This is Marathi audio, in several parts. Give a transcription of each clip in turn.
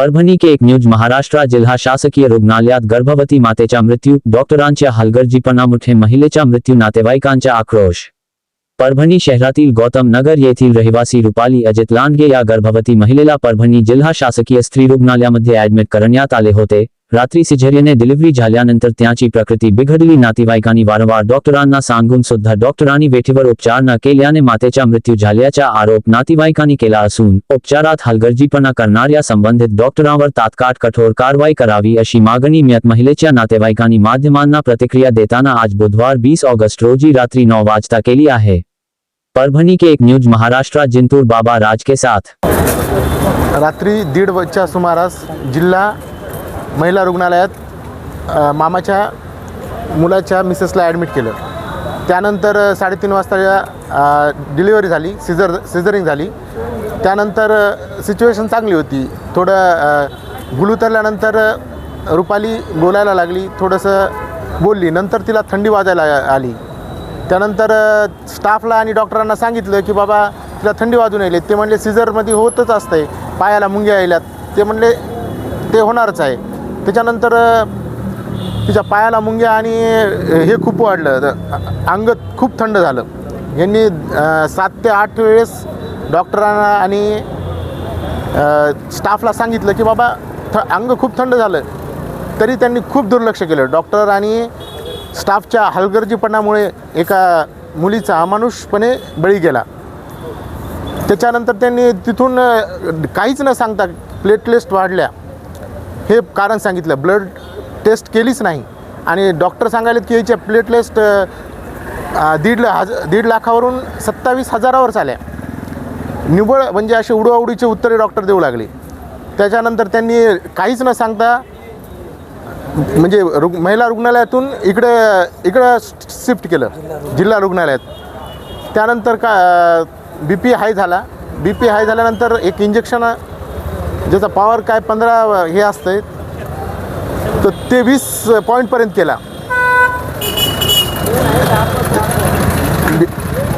परभणी के एक न्यूज महाराष्ट्र जिल्हा शासकीय रुग्णालयात गर्भवती मातेचा मृत्यू डॉक्टरांच्या हलगर्जीपणामुळे महिलेचा मृत्यू नातेवाईकांचा आक्रोश. परभणी शहरातील गौतम नगर येथील रहिवासी रुपाली अजित लांडगे या गर्भवती महिलेला परभणी जिल्हा शासकीय स्त्री रुग्णालयामध्ये ऍडमिट करण्यात आले होते. रात्री सिझेरियने डिलिव्हरी झाल्यानंतर त्याची प्रकृती बिघडली. नातेवाईकांनी वारंवार डॉक्टरांना सांगून सुद्धा डॉक्टरांनी वेठीवर उपचार न केल्याने मातेचा मृत्यू झाल्याचा आरोप नातेवाईकांनी केला असून उपचारात हलगर्जीपणा करणाऱ्या संबंधित डॉक्टरांवर तात्काळ कठोर कारवाई करावी अशी मागणी मयत महिलेच्या नातेवाईकांनी माध्यमांना प्रतिक्रिया देताना आज बुधवार बीस ऑगस्ट रोजी रात्री नौ वाजता केली आहे. परभणी के एक न्यूज महाराष्ट्र जिंतूर बाबा राज के साथ. रात्री दीड वाजच्या सुमारास जिल्हा महिला रुग्णालयात मामाच्या मुलाच्या मिसेसला ॲडमिट केलं. त्यानंतर साडेतीन वाजता डिलिव्हरी झाली सिझर सिझरिंग झाली. त्यानंतर सिच्युएशन चांगली होती. थोडं गुल उतरल्यानंतर रुपाली बोलायला लागली थोडंसं बोलली. नंतर तिला थंडी वाजायला आली. त्यानंतर स्टाफला आणि डॉक्टरांना सांगितलं की बाबा तिला थंडी वाजून येईल ते म्हणले सिझरमध्ये होतच असतंय. पायाला मुंग्या यायल्यात. ते म्हणले ते होणारच आहे. त्याच्यानंतर तिच्या पायाला मुंग्या आणि हे खूप वाढलं. अंग खूप थंड झालं. यांनी सात ते आठ वेळेस डॉक्टरांना आणि स्टाफला सांगितलं की बाबा थ अंग खूप थंड झालं. तरी त्यांनी खूप दुर्लक्ष केलं. डॉक्टर आणि स्टाफच्या हलगर्जीपणामुळे एका मुलीचा अमानुषपणे बळी गेला. त्याच्यानंतर त्यांनी तिथून काहीच न सांगता प्लेटलेस्ट वाढल्या. हे कारण सांगितलं. ब्लड टेस्ट केलीच नाही. आणि डॉक्टर सांगायलेत की याच्या प्लेटलेस्ट दीड ला हज दीड लाखावरून सत्तावीस हजारावर चाल्या निव्वळ म्हणजे असे उडवाउडीचे उत्तरे डॉक्टर देऊ लागले. त्याच्यानंतर त्यांनी काहीच न सांगता म्हणजे रुग महिला रुग्णालयातून इकडं इकडं शिफ्ट केलं. जिल्हा रुग्णालयात. त्यानंतर का बी पी हाय झाला. बी पी हाय झाल्यानंतर एक इंजेक्शन ज्याचा पॉवर काय पंधरा हे असतंय तर ते वीस पॉईंटपर्यंत केला.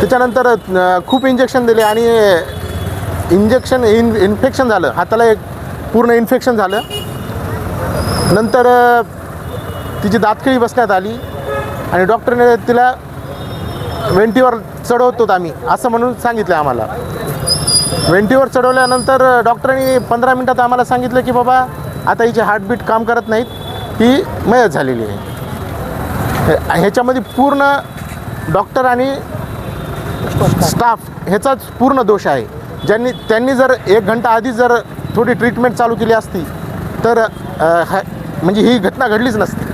त्याच्यानंतर खूप इंजेक्शन दिले आणि इंजेक्शन इन इन्फेक्शन झालं. हाताला एक पूर्ण इन्फेक्शन झालं. नंतर तिची दातखिळी बसण्यात आली आणि डॉक्टरने तिला वेंटीवर चढवतो आम्ही असं म्हणून सांगितलं आम्हाला. वेंटीवर चढवल्यानंतर डॉक्टरांनी पंधरा मिनटात आम्हाला सांगितलं की बाबा आता हिची हार्टबीट काम करत नाहीत. ही मयत झालेली आहे. ह्याच्यामध्ये पूर्ण डॉक्टर आणि स्टाफ ह्याचाच पूर्ण दोष आहे. ज्यांनी त्यांनी जर एक घंटा आधी जर थोडी ट्रीटमेंट चालू केली असती तर म्हणजे ही घटना घडलीच नसती.